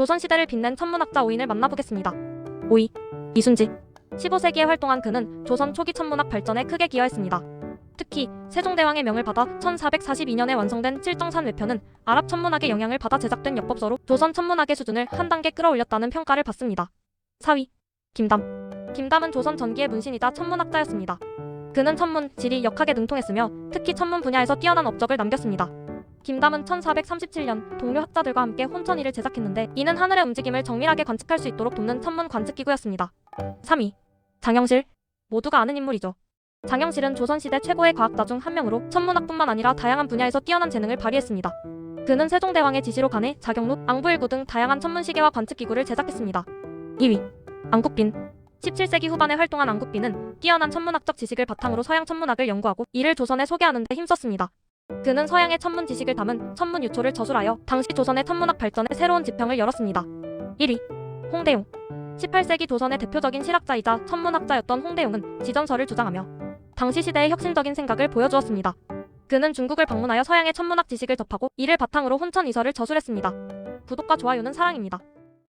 조선시대를 빛낸 천문학자 5인을 만나보겠습니다. 5위. 이순지. 15세기에 활동한 그는 조선 초기 천문학 발전에 크게 기여했습니다. 특히 세종대왕의 명을 받아 1442년에 완성된 칠정산 외편은 아랍 천문학의 영향을 받아 제작된 역법서로 조선 천문학의 수준을 한 단계 끌어올렸다는 평가를 받습니다. 4위. 김담. 김담은 조선 전기의 문신이자 천문학자였습니다. 그는 천문, 지리, 역학에 능통했으며 특히 천문 분야에서 뛰어난 업적을 남겼습니다. 김담은 1437년 동료 학자들과 함께 혼천이를 제작했는데 이는 하늘의 움직임을 정밀하게 관측할 수 있도록 돕는 천문 관측 기구였습니다. 3위. 장영실. 모두가 아는 인물이죠. 장영실은 조선시대 최고의 과학자 중 한 명으로 천문학뿐만 아니라 다양한 분야에서 뛰어난 재능을 발휘했습니다. 그는 세종대왕의 지시로 간해 자경록, 앙부일구 등 다양한 천문시계와 관측기구를 제작했습니다. 2위. 안국빈. 17세기 후반에 활동한 안국빈은 뛰어난 천문학적 지식을 바탕으로 서양 천문학을 연구하고 이를 조선에 소개하는 데 힘썼습니다. 그는 서양의 천문 지식을 담은 천문 유초를 저술하여 당시 조선의 천문학 발전에 새로운 지평을 열었습니다. 1위. 홍대용. 18세기 조선의 대표적인 실학자이자 천문학자였던 홍대용은 지전설을 주장하며 당시 시대의 혁신적인 생각을 보여주었습니다. 그는 중국을 방문하여 서양의 천문학 지식을 접하고 이를 바탕으로 혼천 이설을 저술했습니다. 구독과 좋아요는 사랑입니다.